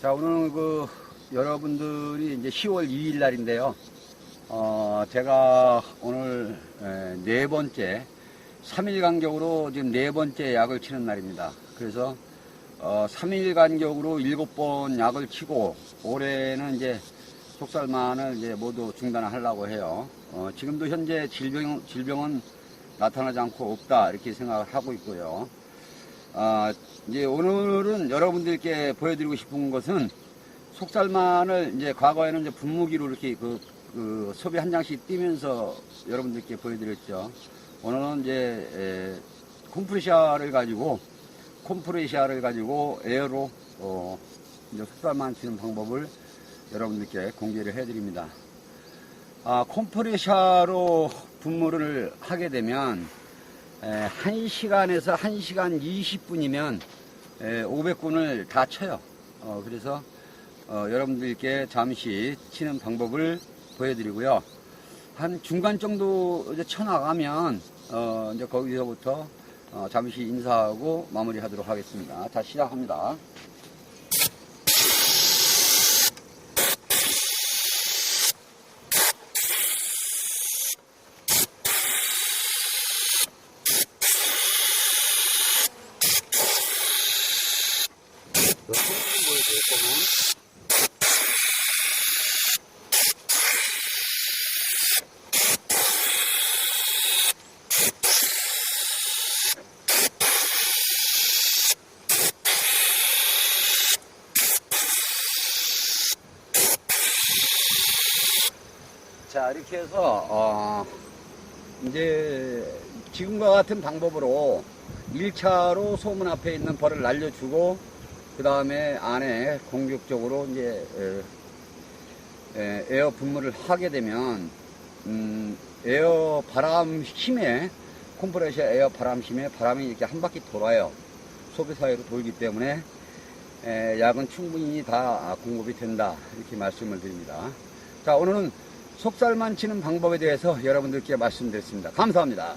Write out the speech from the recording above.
자, 오늘은 그, 여러분들이 이제 10월 2일 날인데요. 어, 제가 오늘 에, 네 번째, 3일 간격으로 지금 네 번째 약을 치는 날입니다. 그래서, 어, 3일 간격으로 7번 약을 치고, 올해는 이제 속살만을 이제 모두 중단하려고 해요. 어, 지금도 현재 질병, 질병은 나타나지 않고 없다, 이렇게 생각을 하고 있고요. 아, 이제 오늘은 여러분들께 보여드리고 싶은 것은 속살만을 이제 과거에는 이제 분무기로 이렇게 그, 그 소비 한 장씩 띄면서 여러분들께 보여드렸죠. 오늘은 이제 에, 콤프레시아를 가지고 콤프레시아를 가지고 에어로 어, 이제 속살만 치는 방법을 여러분들께 공개를 해드립니다. 아, 콤프레시아로 분무를 하게 되면 에, 1시간에서 1시간 20분이면 500군을 다 쳐요. 어, 그래서 어, 여러분들께 잠시 치는 방법을 보여드리고요. 한 중간 정도 이제 쳐나가면 어, 이제 거기서부터 어, 잠시 인사하고 마무리하도록 하겠습니다. 자 시작합니다. 자, 이렇게 해서, 어, 이제, 지금과 같은 방법으로 1차로 소문 앞에 있는 벌을 날려주고, 그 다음에 안에 공격적으로 이제, 에어 분무를 하게 되면, 음, 에어 바람 힘에, 컴프레셔 에어 바람 힘에 바람이 이렇게 한 바퀴 돌아요. 소비 사이로 돌기 때문에, 에, 약은 충분히 다 공급이 된다. 이렇게 말씀을 드립니다. 자, 오늘은 속살만 치는 방법에 대해서 여러분들께 말씀드렸습니다. 감사합니다.